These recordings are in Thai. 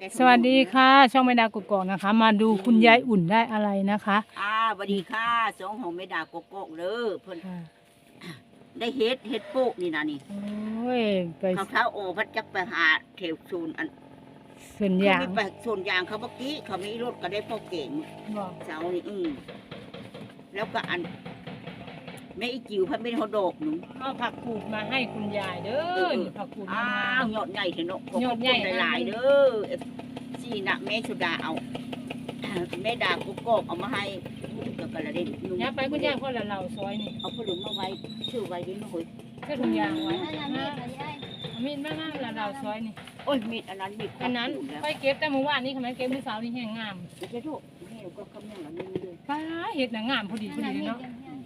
ได้ทั้งสวัสดีค่ะ ช่องไม่ดากกอกนะคะ มาดูคุณยายอุ่นได้อะไรนะคะอ่าสวัสดีค่ะสองของเมดาโกโก้เด้อเพิ่นค่ะได้เฮ็ดเฮ็ดโป๊กนี่นะนี่โอ้ยไปเขาเท้าโอพัดจักไปหาเทวซูนอันส่วนเขายางมีไปส่วนยางเขาเมื่อกี้เขามีรถก็ได้พ่อเก่งบอกเสานี่อืมแล้วก็อัน แม่อีจิ๋วเพันเป็นฮอดอกหนูเอาผักกูดมาให้คุณยายเด้อนี่ผักกูดอ้ามาวยอดใหญ่เถอะเนาะขอบยอคุดณใหญ่หลายๆเด้อสี่นะแม่สุดาเอาแม่ดาโกโก้เอามาให้ก็กระเด็นนุ่มๆยับไปคุณยายเพราะเราซอยนี่เอาผลุมาไว้ชื่อไว้ดิหน่อยเสื้อถุงยางไว้อันนี้อันนี้ไอ้เอามีดมาหน้าเราซอยนี่ โอ้ยมีดอันนั้นมีดอันนั้นขงแล้วไปเก็บแต่เมื่อวานนี้ทำไมเก็บเมื่อเช้านี่แห้งงามเดี๋ยวจะดูแม่ก็กำลังอันนี้เลยป้าเห็ดหนังงามพอดีพออันดีนี้เนาะ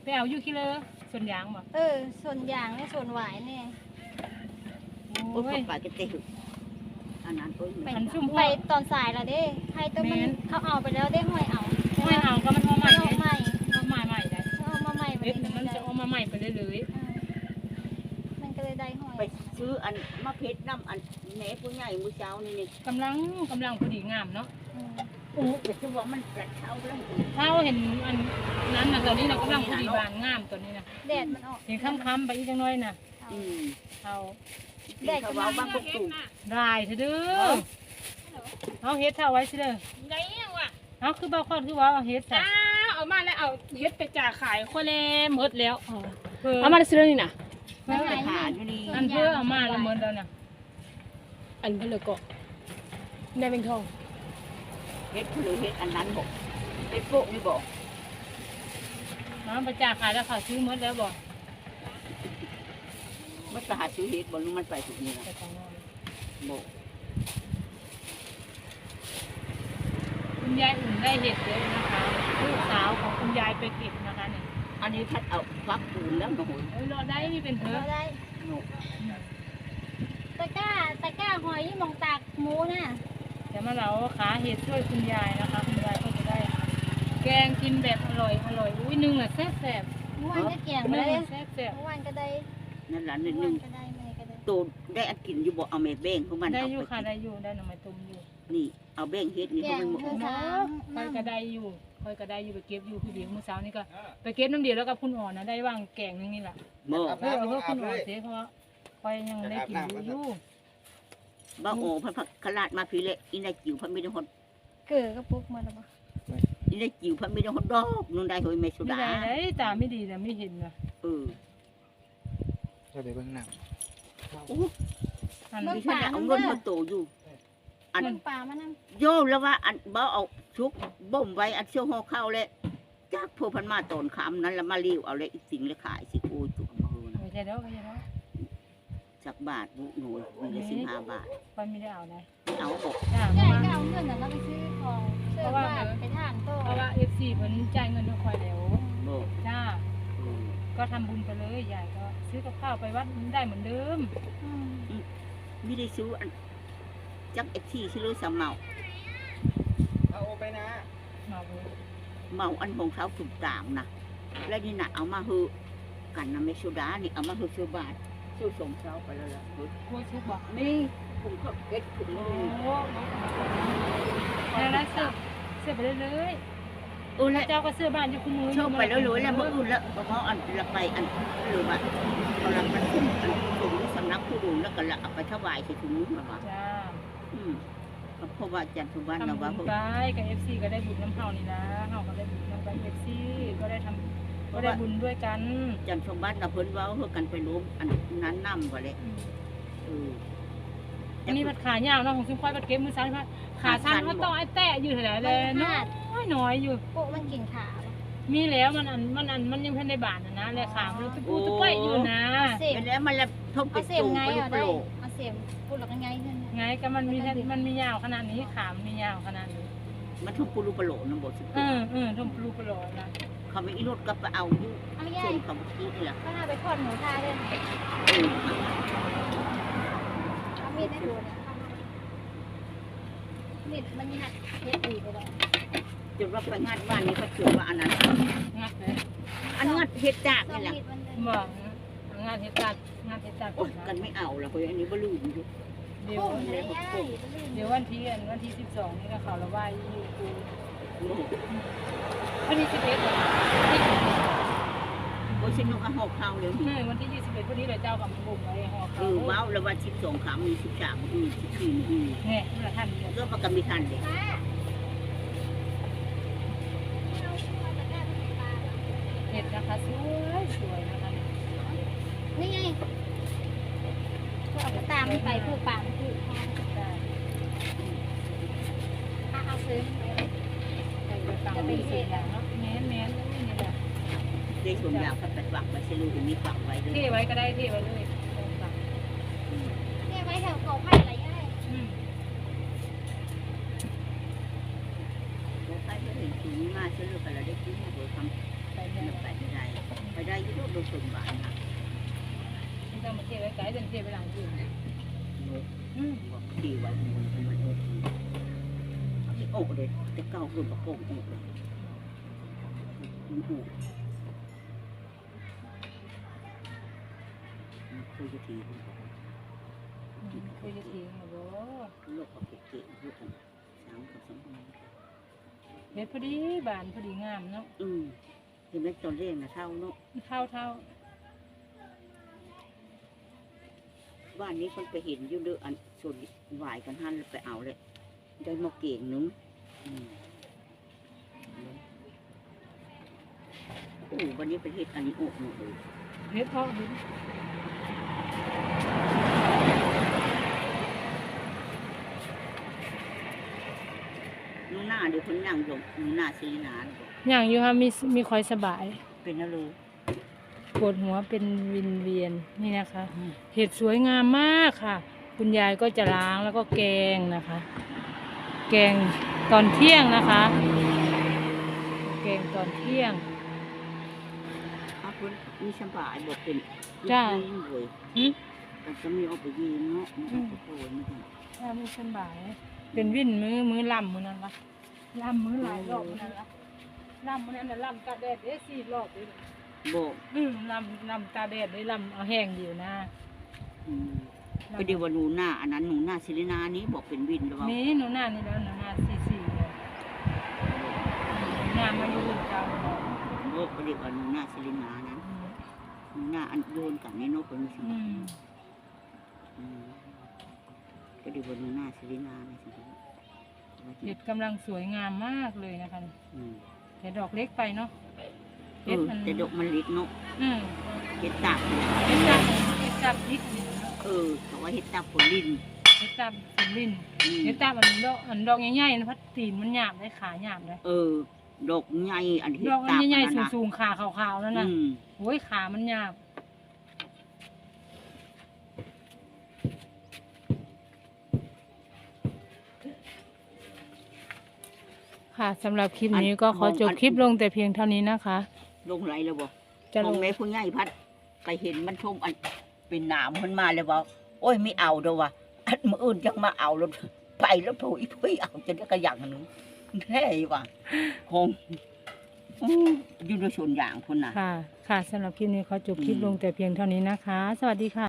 ไปเอาอยู่คิเลอส่วนยางบ่เออ ส่วนยางและส่วนหวายเนี่ย โอ้โอ้ยย ปากกระเตะอันนั้นโอ้ยไปมันชุ่มไปตอนสายแล้วเด้ให้ตัวมันแม่นเขาเอาไปแล้วได้ห้อยเอาไม่เอาก็มันเอาใหม่เอาไงใหม่เอาใหม่ใหม่ได้เอามาใหม่ไปเฮ็ดมันจะเอามาใหม่ไปเรื่อยมันก็เลยได้ห้อยไปซื้ออันมะเพชรน้ำอันแหนผู้ใหญ่มื้อเช้านี่นี่ๆกำลังกำลังพอดีงามเนาะ อืมโอ้แต่จะว่ามันกระเช้าแล้วถ้าเห็นอันนั้นนะตอนนี้เรากำลังพอดีบานงามตัวนี้นะแดดมันออกเห็นค้ำๆไปอีกจังน้อยนะเอาอืมเอาแดดเขาเว้าบ้างก็ปลูกได้เถอะเด้อเอาเฮ็ดเท่าไว้สิเด้อได้ยังวะเอาคือบ่าคอนคือว่าเอาเฮ็ดจ้ะอ้าวเอามาแล้วเอาเฮ็ดไปจ่าขายคนแลหมดแล้วเพื่อเอามาซื้อนี่นะเพื่อไปหาอยู่นี่อันเพื่อเอามาแล้วเหมือนแล้วน่ะอันเพนเลยก็ในเป็นทอง เฮ็ดหรือเฮ็ดอันนั้นบอกเฮ็ดโป๊กนี่บอกน้องไปจ่ายขายแล้วเขาซื้อหมดแล้วบ่มันไปหาซื้อเฮ็ดบ่รู้มันไปถูกนี่นะไปของน้องบอกคุณยายอุ่นได้เห็ดเยอะนะคะลูกสาวของคุณยายไปเก็บนะคะเนี่ยอันนี้พัดเอาฟักปูนแล้วนะโหยเอ้ยรอได้นี่เป็นเถเราอะได้โน่ตะกร้าตะกร้าหอยยี่มองตากหมูน่ะ เดี๋ยวมาเราขาเห็ดช่วยคุณยายนะคะ คุณยายก็จะได้ แกงกินแบบอร่อยอร่อยอุ้ยหนึ่งอะแซ่บแซ่บเมื่อวานก็เกี่ยงหไปนึ่งเลยอะแซ่บแซ่บเมื่อวานก็ได้นั่นล่ะเมื่นิอดนึวานงก็ได้เมื่อก็ได้โตได้อันกินอยู่บ่เอาแม่เบ้งของมันได้เอาอยู่ไปค่ะกินได้อยู่ได้หน่อไม้ตุ่มอยู่นี่เอาเบ้งเฮ็ดนี่แกเขางไม่หมดเมื่อเนาเช้าคอยก็ได้อยู่คอยก็ได้อยู่ไปเก็บอยู่ผู้เดียวเมื่อเช้านี่ก็ไปเก็บน้ำเดียวแล้วก็คุณอ่อนนะได้ว่างแกงนึงนี่แหละ บ่เพื่อเอาเพื่อคุณอ่อนเสียเพราะว่าคอยยังได้กินอยู่ อยู่บ่โอ้เพันพักขลาดมาพี่เละอีนายจิ๋วเพันไม่ได้ฮอดเกิดก็ปุ๊กมาแล้วปะอีนายจิ๋วเพันไม่ได้ฮอดดอกนู่นได้เฮ้ยแม่สุไม่ดาได้เลยตาไม่ดีแต่ไม่เห็นนะเออก็เดี๋ยวเบิ่งหนังโอ้อันดิฉันน่ะเอาเงินมาโตอยู่ อัน มันปลามานั่งโยมแล้วว่าอันบ่เอาชุกบ่มไว้อันเชี่ยวห่อข้าวเลยจากพวกพันมาตอนคำนั้นแล้วมาเลี้ยวเอาเลยอีกสิ่งเลยขายสิโอ้ยจุกมาเฮอนะ ไม่ใช่แล้วไม่ใช่แล้ว จักบาทบุหน่วยมีละสิบห้าบาทคอยไม่ได้เอาเลยเอาบอกจ้าเพใช่ราะว่า ก็เอาเงินน่ะเราไปซื้อของเสื้อผ้าไปทานโต๊เพราะว่าเอฟซีเพิ่นจ่ายเงินให้คอยแล้วบอกจ้าเออก็ทำบุญไปเลยยายก็ซื้อกับข้าวไปวัดได้เหมือนเดิมอืมไม่ได้ซื้ออันจักเอ็กซี่ชื่อเลยสามเมาเอาโอไปนะมาเว้ยเมาอันของเขาถูกต่างนะแล้วนี่น่ะเอามาฮือกันนะไม่สุดานี่เอามาฮือซื้อบาท ซื้อสงเช้าไปแล้วล่ะเฮ้ยกล้วยชุบบอกนี่ผมก็เก็ตถุงโอ้นี่โหแล้วนะเสือเสือไปเรื่อยเออๆแล้แล้ววเจ้าก็เสื้อบ้านอยู่คุณมือเช่าไปแล้วเลยแล้วเมื่ออื่นแล้วเพราะอันละไปอันหรือว่าเราละมันถุงอันถุงสำนักผู้ดูแล้วก็ละเอาไปถวายใส่ถุงนู้นมาว่าจ้าอืมเพราะว่าจันทุบ้านเราทำว่าบุเพิ่ญนไปกับเอฟซีก็ได้บุญน้ำเฮานี่นะเฮาก็ได้บุญน้ำไปเอฟซีก็ได้ทำก็ ได้บุญด้วยกันจันทุบ้านเราเพิ่นเว่าเพื่อกันไปล้มอันนั้นนำว่าเลยเอออันนี้มันขายาวเนาะของซุ้มควายบัดเก็บมือซ้ายมาขาสั้นเขาต้องไอ้แตะอยู่แถวเลยน้อยน้อยอยู่โป๊ะมันกินขามีแล้วมันอันมันอันมันยังเพิ่นได้บาทนะนะเลยขามันตะปูตะป้อยอยู่นะเสียเป็มนแล้วมันละทบเอาติดเสียมตูไงไปเอาโปได้รเอาเสียมพูดหลักไงเงินไงก็มันมีแค่มันมียาวขนาดนี้ขามันมียาวขนาดนี้มันทบปูรูปโลน้ำบดสิเออเออทมปลูกปลอดนะ เขาไม่อีรถก็ไปเอาอยู่เอาส่ใหญ่วนเขาเมื่อกี้นี่แหละก็น่าไปทอดหมูทาด้วยเออเอามีดให้ดูเนี่ยมีดมันหักเย็บดีไปเลยจนว่าไปงานบ้านนี้เขาเชื่อว่าอันนั้นงัดเลยอันงัดเฮ็ดจากต้องนี่แหละมีดมันเลยบอกงานเฮ็ดจัดงานเฮ็ดจัดโอ้ยกันไม่เอาละเฮ้ยอันนี้บ่ลืมอยู่เดี๋ยวกุ้งเลยย่ายเดี๋ยววันที่อันวันที่สิบสองนี่ก็เขาละว่าอยู่กูโอ้โห วันที่สิบเอ็ดเลยโอ้ยฉันยกเอาหกเข้าเลยนี่วันที่ยี่สิบเอ็ดพอดีเลยเจ้ากับบุ๋มไว้ห่อเอเขาอว้าวแล้วว่าสิบสองขามีสิบสามอือสิบสี่อือเนี่ยเมื่อท่านเนี่ยก็ประกันมีทันเลยป้าเอาเอาตะกร้าไปปลาเห็ดนะคะสวยสวยนะคะนี่ไงก็เอากระตามมันไปเพื่อปลามันคือได้ถ้าเอาซื้อมันไป ใส่ไปฟังเป็นสีอย่างเนาะแม้นแม้นนี่นี่แหละ ได้ ส่วนยาวก็ไปฝักไปใช้ลูกอันนี้ฝักไว้เลยเทไว้ก็ได้เทไว้เลยเนี่ยไว้แถวเกาะไผ่อะไรย่ายอืมเราไปเห็นถึงมาใช้ลูกอะไรได้กินโดยทำไปไปเนี่ไปได้ไปได้ยุโรปโดยส่วานค่ะไม่ต้องมาเทไว้ไกลจนเทไปหลังอื่นอืมทีไว้มันมันโอ้เอาไปโอ้เลยจะเก้าคนประโกงโอ้เลยมันโอ้ คุยจะทีคุยจะทิ้งเหรอโลกเอาเก๋ๆพูดกันสามกับสองคนเฮ็ดพอดีบานพอดีงามเนาะอืมเห็นไหมตอนเรียนนะเท่าเนาะเท่าเท่าบ้านนี้คนไปเห็นอยุ่เด้ออันส่วนหวายกันหันแล้วไปเอาเลยได้มาเก่งหนึงอืมโอ้วันนี้ไปเห็ดอันนี้โอ้หมดเลยเฮ็ดพ่อเฮ็ด นูหน้าเดี๋ยวคนนั่งอยู่หนูหน้าซีนาเดี๋ยวอย่างอยู่ค่ะมีมีคอยสบาย เป็นอะไรปวดหัวเป็นวินเวียนนี่นะคะ เห็ดสวยงามมากค่ะ คุณยายก็จะล้างแล้วก็แกงนะคะ แกงตอนเที่ยงนะคะ แกงตอนเที่ยงอ้าวคนมีสบายบอกเป็นจ้า ยิงเลยหึแต่จะมีเอาไปยิงเนาะมันก็จะโผล่ไม่ได้ถ้ามีสบาย เป็นวินมือมือลำมือนั่นละลำมือหลายรอบมือนั่นละลำมือนั่นน่ะลำตาแดดได้สี่รอบเลยบอกอืมลำลำตาแดดได้ลำเอาแห้งอยู่นะอืมก็เดี๋ยวว่าหนูหน้าอันนั้นหนูหน้าซีนานี้บอกเป็นวินหรือเปล่านี่หนูหน้านี่แล้วหนูหน้าสี่สี่เลยงานมาอยู่อื่นเจ้าเลยโอ้ก็เดี๋ยวว่าหนูหน้าซีนานั้นหนูหน้าอันโยนกันในโน้ตเป็นมีสอืบายมอืม ก็เดี๋ยวว่าหนูหน้าซีนาในสิเห็ดกำลังสวยงามมากเลยนะคะอืมแต่ดอกเล็กไปเนาะเออแต่ดอกมันเล็กเนาะอืมเห็ดตากเนี่ยเห็ดจับเห็ดจับนิดหนึงเนาะเออแต่ว่าเห็ดตากผลดินเห็ดจับสิลินอืมเห็ดจับอันดอกอันดอกใหญ่ๆนะพัดตีนมันหยาบได้ขาหยาบเลยเออดอกใหญ่อันเห็ดดอกอัตากนใหญ่นั่นน่ะๆสูงๆขาขาวๆนั่นน่ะอืมโอ้ยขามันหยาบ ค่ะสำหรับคลิปนี้ก็ขอจบคลิปลงแต่เพียงเท่านี้นะคะ ลงไรแล้วบอกจะขลองงแม่ผู้ใหญ่พัดไปเห็นมันชมอันเป็นหนามมันมาเลยว่าโอ้ยไม่เอาเด้อวะอันมืออื่นยังมาเอาแล้วไปแล้วโผล่อีพุ้ยเอาจะได้กระอย่างหนึงแท้ว่ะคงอืมอยู่ในส่วนอย่างคนน่ะค่ะ ค่ะสำหรับคลิปนี้ขอจบคลิปอืมลงแต่เพียงเท่านี้นะคะ สวัสดีค่ะ